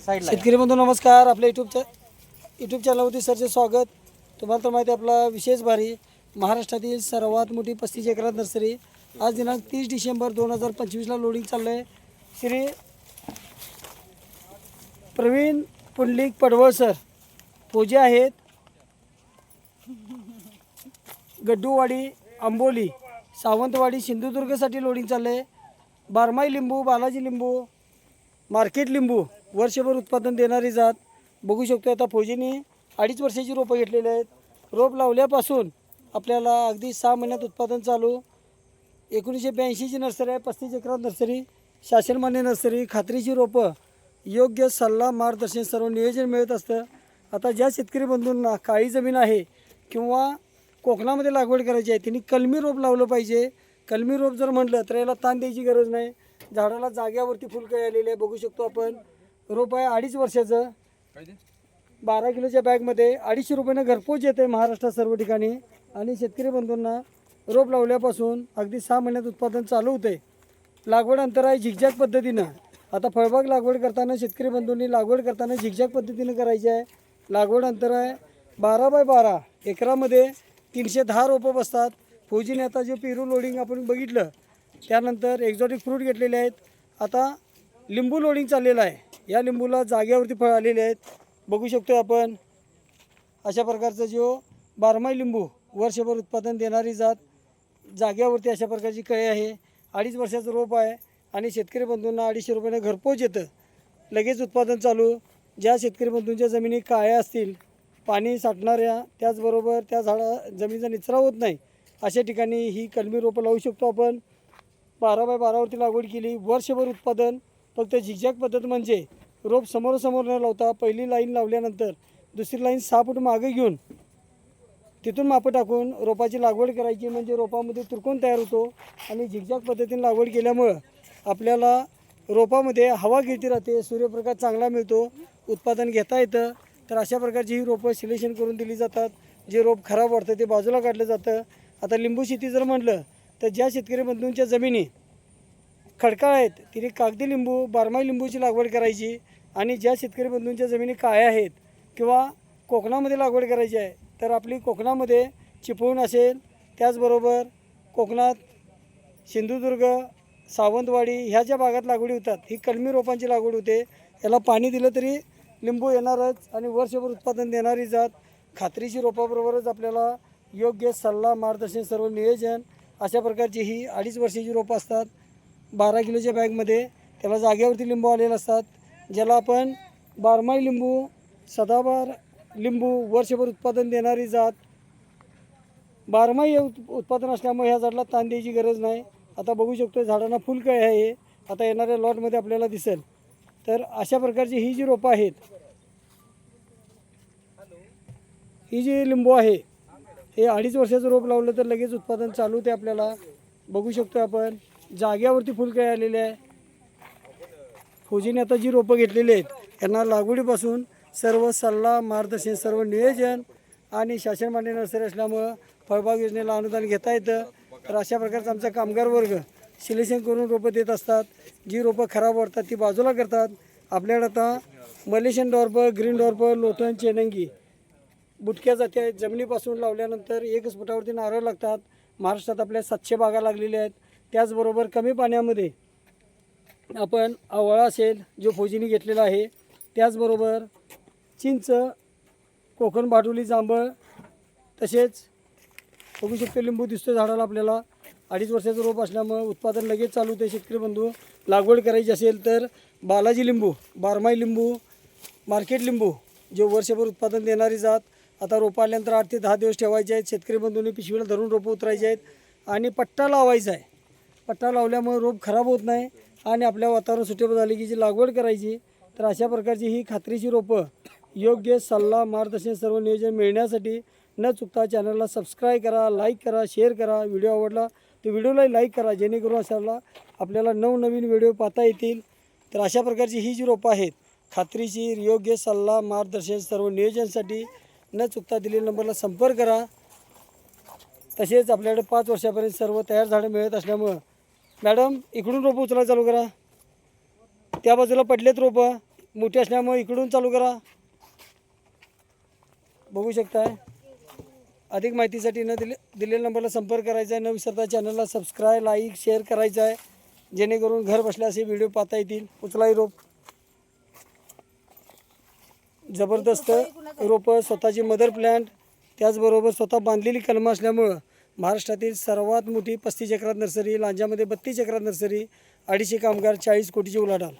शेतकरी बंधू नमस्कार. आपल्या यूट्यूबच्या यूट्यूब चॅनलवरती सरचे स्वागत. तुम्हाला तर माहिती आहे आपला विशेष भारी महाराष्ट्रातील सर्वात मोठी पस्तीस एकरात नर्सरी. आज दिनांक तीस डिसेंबर दोन हजार पंचवीसला लोडिंग चाललं आहे श्री प्रवीण पुंडलिक पडवळ सर. पूजे आहेत. गड्डूवाडी आंबोली सावंतवाडी सिंधुदुर्गसाठी लोडिंग चाललं आहे बारमाई लिंबू बालाजी लिंबू मार्केट लिंबू. वर्षभर उत्पादन देणारी जात. बघू शकतो आता फौजीने अडीच वर्षाची रोपं घेतलेली आहेत. रोप लावल्यापासून आपल्याला अगदी सहा महिन्यात उत्पादन चालू. एकोणीसशे ब्याऐंशीची नर्सरी आहे पस्तीस एकरात नर्सरी शासनमान्य नर्सरी खात्रीची रोपं योग्य सल्ला मार्गदर्शन सर्व नियोजन मिळत असतं. आता ज्या शेतकरी बंधूंना काळी जमीन आहे किंवा कोकणामध्ये लागवड करायची आहे त्यांनी कलमी रोप लावलं पाहिजे. कलमी रोप जर म्हटलं तर याला ताण द्यायची गरज नाही. झाडाला जाग्यावरती फुलकळी आलेली आहे बघू शकतो आपण. रोप आहे अडीच वर्षाचं. बारा किलोच्या बॅगमध्ये अडीचशे रुपयानं घरपोच येते महाराष्ट्रात सर्व ठिकाणी. आणि शेतकरी बंधूंना रोप लावल्यापासून अगदी सहा महिन्यात उत्पादन चालू होते. लागवड अंतर आहे झिकझॅक पद्धतीनं. आता फळबाग लागवड करताना शेतकरी बंधूंनी लागवड करताना झिकझॅक पद्धतीनं करायची आहे. लागवड अंतर आहे बारा बाय बारा एकरामध्ये तीनशे दहा रोपं बसतात. फौजीने आता जे पेरू लोडिंग आपण बघितलं त्यानंतर एक्झॉटिक फ्रूट घेतलेले आहेत. आता लिंबू लोडिंग चाललेलं आहे. या लिंबूला जागेवरती फळ आलेले आहेत. बघू शकतो आपण. अशा प्रकारचा जो बारमाही लिंबू वर्षभर उत्पादन देणारी जात जाग्यावरती अशा प्रकारची कळी आहे. अडीच वर्षाचं रोप आहे आणि शेतकरी बंधूंना अडीचशे रुपयानं घरपोच येतं. लगेच उत्पादन चालू. ज्या शेतकरी बंधूंच्या जमिनी काळ्या असतील पाणी साठणाऱ्या त्याचबरोबर त्या झाडा जमिनीचा निचरा होत नाही अशा ठिकाणी ही कलमी रोपं लावू शकतो आपण. बारा बाय बारावरती लागवड केली. वर्षभर उत्पादन फक्त झिकझॅक पद्धत म्हणजे रोप समोरासमोर न लावता पहिली लाईन लावल्यानंतर दुसरी लाईन सहा फूट मागे घेऊन तिथून मापं टाकून रोपाची लागवड करायची. म्हणजे रोपामध्ये तुरकून तयार होतो आणि झिकझॅक पद्धतीने लागवड केल्यामुळं आपल्याला रोपामध्ये हवा गिळती राहते सूर्यप्रकाश चांगला मिळतो उत्पादन घेता येतं. तर अशा प्रकारची ही रोपं सिलेक्शन करून दिली जातात. जे रोप खराब वाटतं ते बाजूला काढलं जातं. आता लिंबू शेती जर म्हटलं तर ज्या शेतकरी बंधूंच्या जमिनी खडकाळ आहेत. तिने कागदी लिंबू बारमाही लिंबूची लागवड करायची आणि ज्या शेतकरी बंधूंच्या जमिनी काळ्या आहेत किंवा कोकणामध्ये लागवड करायची आहे तर आपली कोकणामध्ये चिपळूण असेल त्याचबरोबर कोकणात सिंधुदुर्ग सावंतवाडी ह्या ज्या भागात लागवडी होतात ही कलमी रोपांची लागवड होते. याला पाणी दिलं तरी लिंबू येणारच आणि वर्षभर उत्पादन देणारी जात. खात्रीची रोपाबरोबरच आपल्याला योग्य सल्ला मार्गदर्शन सर्व नियोजन अशा प्रकारची ही अडीच वर्षाची रोपं असतात. बारा किलोच्या बॅगमध्ये त्याला जागेवरती लिंबू आलेले असतात ज्याला आपण बारमाही लिंबू सदाबार लिंबू वर्षभर उत्पादन देणारी जात. बारमाही उत- उत्पादन असल्यामुळे ह्या झाडाला ताण द्यायची गरज नाही. आता बघू शकतो झाडांना फुलकळी आहे आता येणाऱ्या लॉटमध्ये आपल्याला दिसेल. तर अशा प्रकारची ही जी रोपं आहेत ही जी लिंबू आहे हे अडीच वर्षाचं रोप लावलं तर लगेच उत्पादन चालू ते आपल्याला. बघू शकतो आपण. जाग्यावरती फुलके आलेले आहे. फौजीने आता जी रोपं घेतलेली आहेत यांना लागवडीपासून सर्व सल्ला मार्गदर्शन सर्व नियोजन आणि शासन मान्य नर्सरी असल्यामुळं फळबाग योजनेला अनुदान घेता येतं. तर अशा प्रकारचा आमचा कामगार वर्ग सिलेक्शन करून रोपं देत असतात. जी रोपं खराब वाटतात ती बाजूला करतात. आपल्याकडे आता मलेशियन डॉर्प ग्रीन डॉर्प लोटन चेनंगी बुटक्या जाती आहेत. जमिनीपासून लावल्यानंतर एकच फुटावरती नारळ लागतात. महाराष्ट्रात आपल्या सातशे बागा लागलेल्या आहेत. त्याचबरोबर कमी पाण्यामध्ये आपण आवळा असेल जो फौजीने घेतलेला आहे त्याचबरोबर चिंच कोकण बाटुली जांभळ तसेच बघू शकतो लिंबू दिसतो झाडाला आपल्याला. अडीच वर्षाचं रोप असल्यामुळं उत्पादन लगेच चालू होते शेतकरी बंधू. लागवड करायची असेल तर बालाजी लिंबू बारमाही लिंबू मार्केट लिंबू जे वर्षभर उत्पादन देणारी जात आता रोपं आल्यानंतर आठ ते दहा दिवस ठेवायचे आहेत. शेतकरी बंधूंनी पिशवीला धरून रोपं उतरायचे आहेत आणि पट्टा लावायचा आहे. पट्टा लावल्यामुळे रोप खराब होत नाही आणि आपल्या वातावरण सुटेबल झाले की जी लागवड करायची तर अशा प्रकारची ही खात्रीची रोपं योग्य सल्ला मार्गदर्शन सर्व नियोजन मिळण्यासाठी न चुकता चॅनलला सबस्क्राईब करा लाईक करा शेअर करा. व्हिडिओ आवडला तर व्हिडिओलाही लाईक करा जेणेकरून अशाला आपल्याला नवनवीन व्हिडिओ पाहता येतील. तर अशा प्रकारची ही जी रोपं आहेत खात्रीशीर योग्य सल्ला मार्गदर्शन सर्व नियोजनासाठी न चुकता दिलेल्या नंबरला संपर्क करा. तसेच आपल्याकडे पाच वर्षापर्यंत सर्व तयार झाडं मिळत असल्यामुळं मॅडम इकडून रोपं उचलायला चालू करा. त्या बाजूला पडलेत रोपं. मोठी असल्यामुळे इकडून चालू करा. बघू शकताय. अधिक माहितीसाठी न दिले दिलेल्या नंबरला संपर्क करायचा आहे. न विसरता चॅनलला सबस्क्राईब लाईक शेअर करायचं आहे. जेणेकरून घर बसल्या असे व्हिडिओ पाहता येतील. उचलाई रोप. जबरदस्त रोपं स्वतःची मदर प्लॅन्ट त्याचबरोबर स्वतः बांधलेली कलमं असल्यामुळं महाराष्ट्रातील सर्वात मोठी पस्तीस एकरात नर्सरी लांजामध्ये बत्तीस एकरात नर्सरी अडीचशे कामगार चाळीस कोटीची उलाढाल.